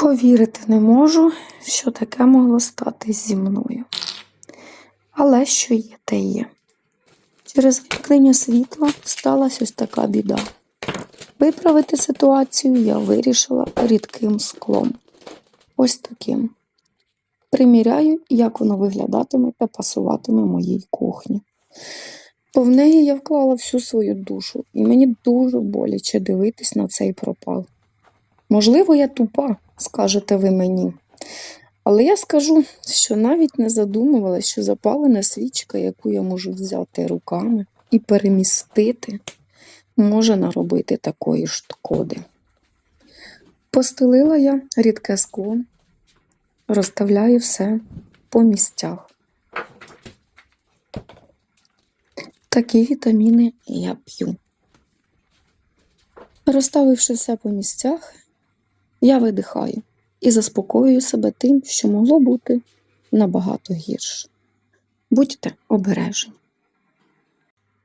Повірити не можу, що таке могло статись зі мною. Але що є, те є. Через вимкнення світла сталася ось така біда. Виправити ситуацію я вирішила рідким склом. Ось таким. Приміряю, як воно виглядатиме та пасуватиме моїй кухні. Бо в неї я вклала всю свою душу, і мені дуже боляче дивитись на цей пропал. Можливо, я тупа, скажете ви мені. Але я скажу, що навіть не задумувалася, що запалена свічка, яку я можу взяти руками і перемістити, може наробити такої ж шкоди. Постелила я рідке скло, розставляю все по місцях. Такі вітаміни я п'ю. Розставивши все по місцях, я видихаю і заспокоюю себе тим, що могло бути набагато гірше. Будьте обережні.